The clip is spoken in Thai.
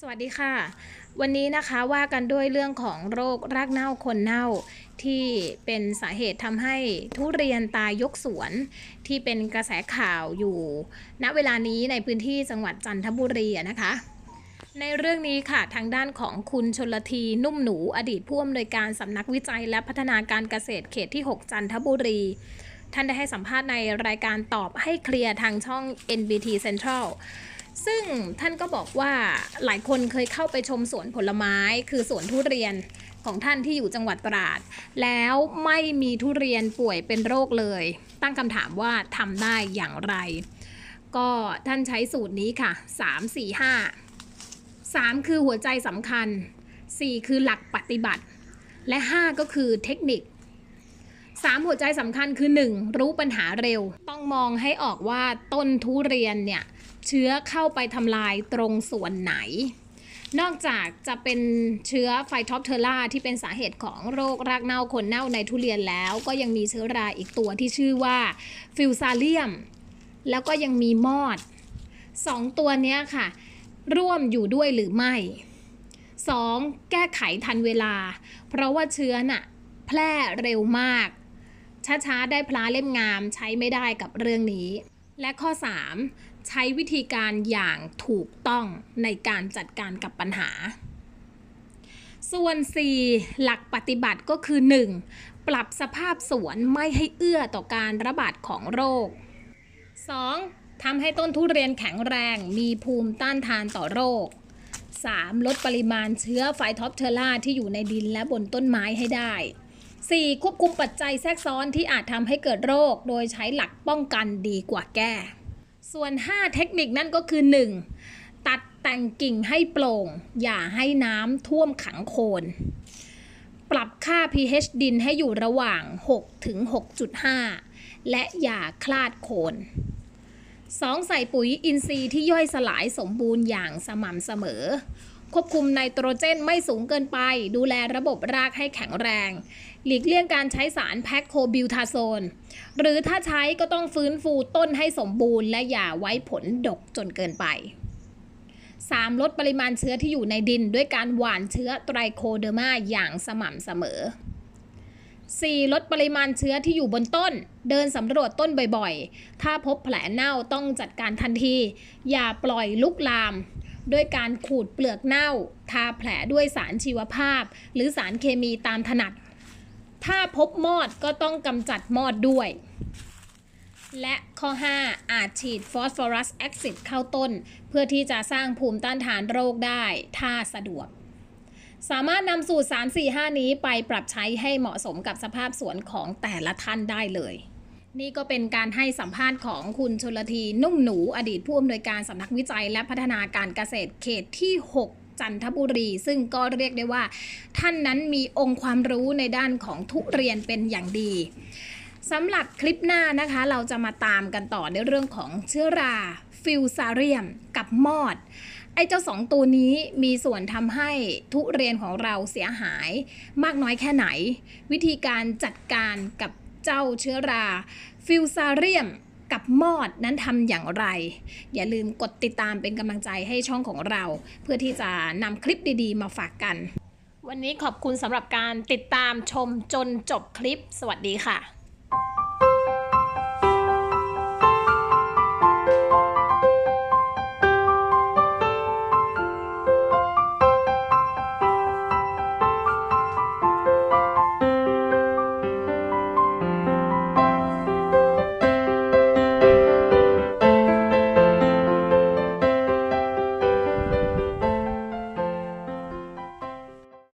สวัสดีค่ะ วันนี้นะคะว่ากันด้วยเรื่องของโรครากเน่าคนเน่า ที่เป็นสาเหตุทำให้ทุเรียนตายยกสวน ที่เป็นกระแสข่าวอยู่ ณเวลานี้ในพื้นที่จังหวัดจันทบุรีนะคะ ในเรื่องนี้ค่ะทางด้านของคุณชนลทีนุ่มหนูอดีตผู้อำนวยการสำนักวิจัยและพัฒนาการเกษตรเขตที่ 6 จันทบุรี ท่านได้ให้สัมภาษณ์ในรายการตอบให้เคลียร์ทางช่อง NBT Central ซึ่งท่านก็บอกว่าหลายคนเคยเข้าไปชมสวนผลไม้ คือสวนทุเรียนของท่านที่อยู่จังหวัดตราด แล้วไม่มีทุเรียนป่วยเป็นโรคเลย ตั้งคำถามว่าทำได้อย่างไร ก็ท่านใช้สูตรนี้ค่ะ 3 4 5 3 คือหัวใจสำคัญ 4 คือหลักปฏิบัติ และ 5 ก็คือเทคนิค3หัวใจสำคัญคือ 1. รู้ปัญหาเร็ว ต้องมองให้ออกว่าต้นทุเรียนเนี่ย เชื้อเข้าไปทำลายตรงส่วนไหน นอกจากจะเป็นเชื้อไฟท็อปเทอร่าที่เป็นสาเหตุของโรครากเน่าคนเน่าในทุเรียนแล้ว ก็ยังมีเชื้อราอีกตัวที่ชื่อว่าฟิวซาเลียม แล้วก็ยังมีมอดสองตัวนี้ค่ะ ร่วมอยู่ด้วยหรือไม่ 2. แก้ไขทันเวลา เพราะว่าเชื้อน่ะแพร่เร็วมาก ช้าๆ ได้พลาเล่มงามใช้ไม่ได้กับเรื่องนี้ และข้อ 3 ใช้วิธีการอย่างถูกต้องในการจัดการกับปัญหา ส่วน 4 หลักปฏิบัติก็คือ 1. ปรับสภาพสวนไม่ให้เอื้อต่อการระบาดของโรค 2. ทำให้ต้นทุเรียนแข็งแรงมีภูมิต้านทานต่อโรค 3. ลดปริมาณเชื้อไฟท็อปเทอร่าที่อยู่ในดินและบนต้นไม้ให้ได้ 4. ควบคุมปัจจัยแทรกซ้อนที่อาจทำให้เกิดโรค โดยใช้หลักป้องกันดีกว่าแก้ ส่วน 5 เทคนิคนั่นก็คือ 1. ตัดแต่งกิ่งให้โปร่ง อย่าให้น้ำท่วมขังโคน ปรับค่า pH ดินให้อยู่ระหว่าง 6 ถึง 6.5 และอย่าคลาดโคน 2. ใส่ปุ๋ยอินทรีย์ที่ย่อยสลายสมบูรณ์อย่างสม่ำเสมอ ควบคุมไนโตรเจนไม่สูงเกินไป ดูแลระบบรากให้แข็งแรง หลีกเลี่ยงการใช้สารแพคโคบิวทาโซน หรือถ้าใช้ก็ต้องฟื้นฟูต้นให้สมบูรณ์และอย่าไว้ผลดกจนเกินไป 3. ลดปริมาณเชื้อที่อยู่ในดิน ด้วยการหว่านเชื้อไตรโคเดอร์มาอย่างสม่ำเสมอ 4. ลดปริมาณเชื้อที่อยู่บนต้น เดินสำรวจต้นบ่อยๆ ถ้าพบแผลเน่าต้องจัดการทันที อย่าปล่อยลุกลาม ด้วยการขูดเปลือกเน่า ทาแผลด้วยสารชีวภาพ หรือสารเคมีตามถนัด ถ้าพบมอดก็ต้องกำจัดมอดด้วย และข้อ 5 อาจฉีดฟอสฟอรัสแอซิดเข้าต้น เพื่อที่จะสร้างภูมิต้านทานโรคได้ถ้าสะดวกสามารถนำสูตร 3 4 5 นี้ไปปรับใช้ให้เหมาะสมกับสภาพสวนของแต่ละท่านได้เลย นี่ก็เป็นการให้สัมภาษณ์ของคุณชลทีนุ่มหนูอดีตผู้อำนวยการสำนักวิจัยและพัฒนาการเกษตรเขตที่ 6จันทบุรี ซึ่งก็เรียกได้ว่า ท่านนั้นมีองค์ความรู้ในด้านของทุเรียนเป็นอย่างดีสำหรับคลิปหน้านะคะ เราจะมาตามกันต่อในเรื่องของเชื้อรา ฟิวซาเรียม กับมอด ไอ้เจ้าสองตัวนี้มีส่วนทำให้ทุเรียนของเราเสียหาย มากน้อยแค่ไหน วิธีการจัดการกับ เจ้าเชื้อรา ฟิวซาเรียมกับมอดนั้นทำอย่างไร อย่าลืมกดติดตามเป็นกำลังใจให้ช่องของเรา เพื่อที่จะนำคลิปดีๆ มาฝากกัน วันนี้ขอบคุณสำหรับการติดตามชมจนจบคลิป สวัสดีค่ะ